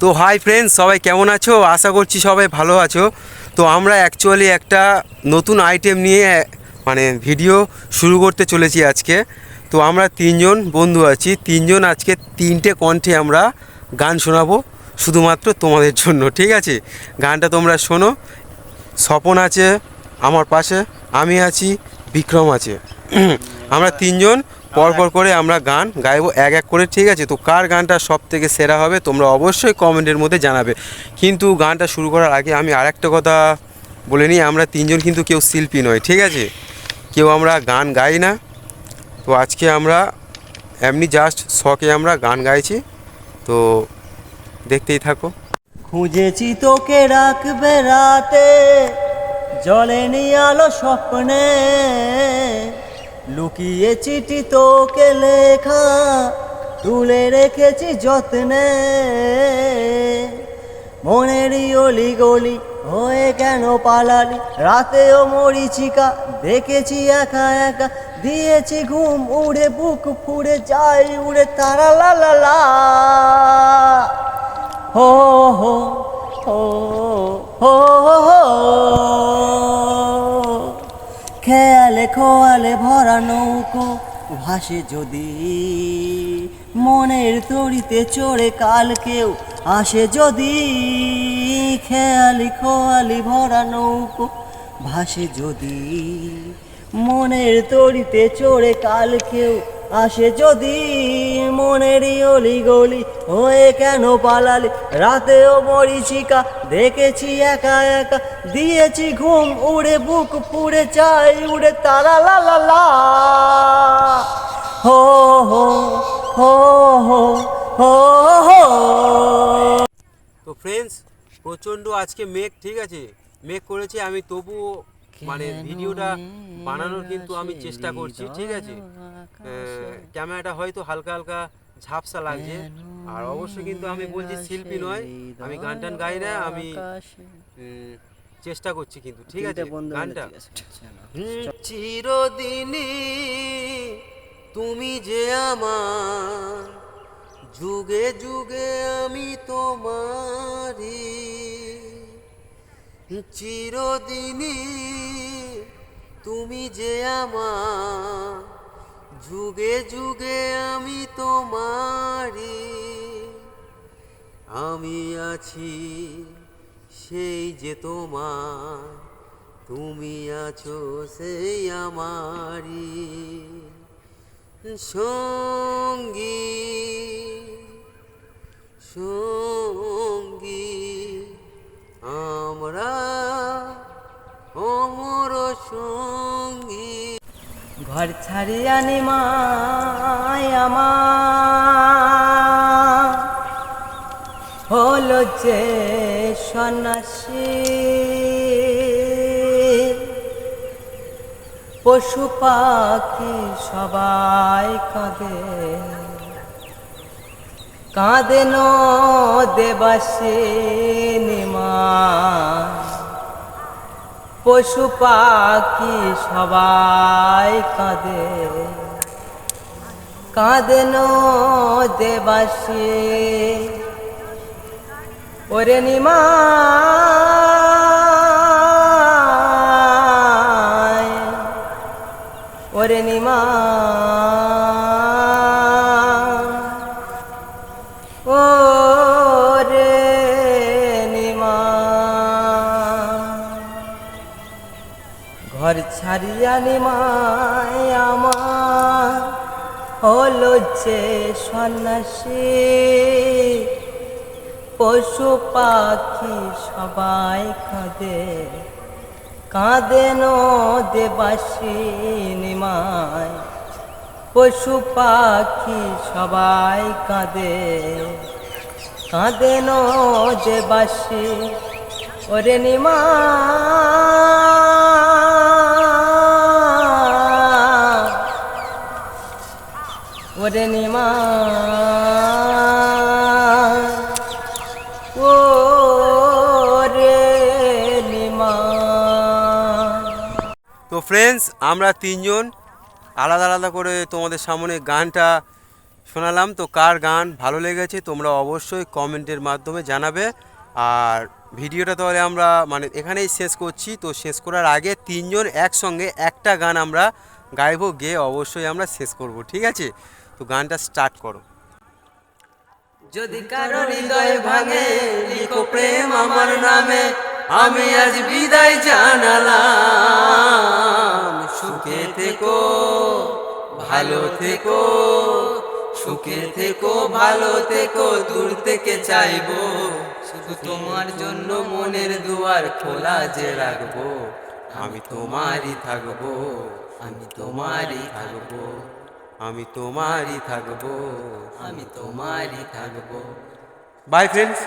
তো hi friends সবাই কেমন আছো? আশা করছি সবাই ভালো আছো। তো আমরা অ্যাকচুয়ালি একটা নতুন আইটেম নিয়ে মানে ভিডিও শুরু করতে চলেছি আজকে। তো আমরা তিনজন বন্ধু আছি। তিনজন আজকে তিনটে কণ্ঠে আমরা গান শোনাবো, শুধুমাত্র তোমাদের জন্য, ঠিক আছে? গানটা তোমরা শোনো। স্বপন আছে আমার পাশে, আমি আছি, বিক্রম আছে। আমরা তিনজন পরপর করে আমরা গান গাইবো এক এক করে ঠিক আছে? তো কার গানটা সব থেকে সেরা হবে তোমরা অবশ্যই কমেন্টের মধ্যে জানাবে। কিন্তু গানটা শুরু করার আগে আমি আরেকটা কথা বলে নিই আমরা তিনজন কিন্তু কেউ শিল্পী নয় ঠিক আছে? কেউ আমরা গান গাই না। তো আজকে আমরা এমনি জাস্ট শখে আমরা গান গাইছি। তো দেখতেই থাকো। খুঁজেছি তোকে রাখবে রাতে জলেনি আলো স্বপ্নে। লুকিয়ে চিঠি তোকে লেখা, তুলে রেখেছি যত্নে। মনেরই অলি গলি হয়ে কেন পালালি? রাতেও মরিচিকা, দেখেছি একা একা। দিয়েছি ঘুম, উড়ে বুক ফুড়ে যাই উড়ে তারা, লা লা লা। হো হো হো হো হো খেয়ালে ভরা নৌকো, ভাসে যদি মনের তরিতে চড়ে কাল কেউ, আসে যদি খেয়ালি খোয়ালি ভরা নৌকো, ভাসে যদি মনের তরিতে চড়ে কাল কেউ আসে যদি মনেরই অলি গলি হয়ে কেন পালালি? রাতেও মরিচিকা, দেখেছি একা একা। দিয়েছি ঘুম, উড়ে বুক পুড়ে চাই, উড়ে তারা লা লা লা। হো হো হো হো হো হো। তো ফ্রেন্ডস প্রচণ্ড আজকে মেঘ, ঠিক আছে? মেঘ করেছে, আমি তবুও মানে ভিডিওটা বানানোর কিন্তু আমি চেষ্টা করছি ঠিক আছে? ক্যামেরাটা হয়তো হালকা হালকা ঝাপসা লাগছে। আর অবশ্যই কিন্তু আমি বলছি শিল্পী নয় আমি গান টান গাই না আমি চেষ্টা করছি কিন্তু ঠিক আছে? গানটা। চিরদিনই তুমি যে আমার যুগে যুগে আমি তোমারি চিরদিনই তুমি যে আমার, যুগে যুগে আমি তোমারি আমি আছি সেই যে তোমার, তুমি আছো সেই আমারি সঙ্গী সঙ্গী, আমরা অমর সঙ্গী। ঘর ছাড়িয়া নিমায় আমার। হলো যে সন্ন্যাসী। পশু পাখি সবাই কাঁদে। কাঁদে ন দেবাসী নিমায় পশু পাখি সবাই কাঁদে। কাঁদেন দেবাসী ওরে নিমা। ওরে নিমা। ওরে ঘর ছাড়িয়া নিমায় আমার। হলো যে সন্ন্যাসী, পশু পাখি সবাই কাঁদে। কাঁদেন দেবাসী নিমায় পশু পাখি সবাই কাঁদে। কাঁদেন দেবাসী ওরে নিমা ও রে নিমা তো ফ্রেন্ডস আমরা তিনজন আলাদা আলাদা করে তোমাদের সামনে গানটা শোনালাম। তো কার গান ভালো লেগেছে তোমরা অবশ্যই কমেন্টের মাধ্যমে জানাবে। আর ভিডিওটা তাহলে আমরা মানে এখানেই শেষ করছি। তো শেষ করার আগে তিনজন একসঙ্গে একটা গান আমরা গাইবো, গেয়ে অবশ্যই আমরা শেষ করব। ঠিক আছে? তো গানটা স্টার্ট করো। যদি কারও হৃদয় ভাঙে, লিখো প্রেম আমার নামে, আমি আজ বিদায় জানালাম। সুখে থেকো, ভালো থেকো, সুখে থেকো, ভালো থেকো, দূর থেকে চাইব। শুধু তোমার জন্য মনের দুয়ার খোলা যে রাখব, আমি তোমারই থাকব, আমি তোমারই থাকব। আমি তোমারই থাকব আমি তোমারই থাকব। By friends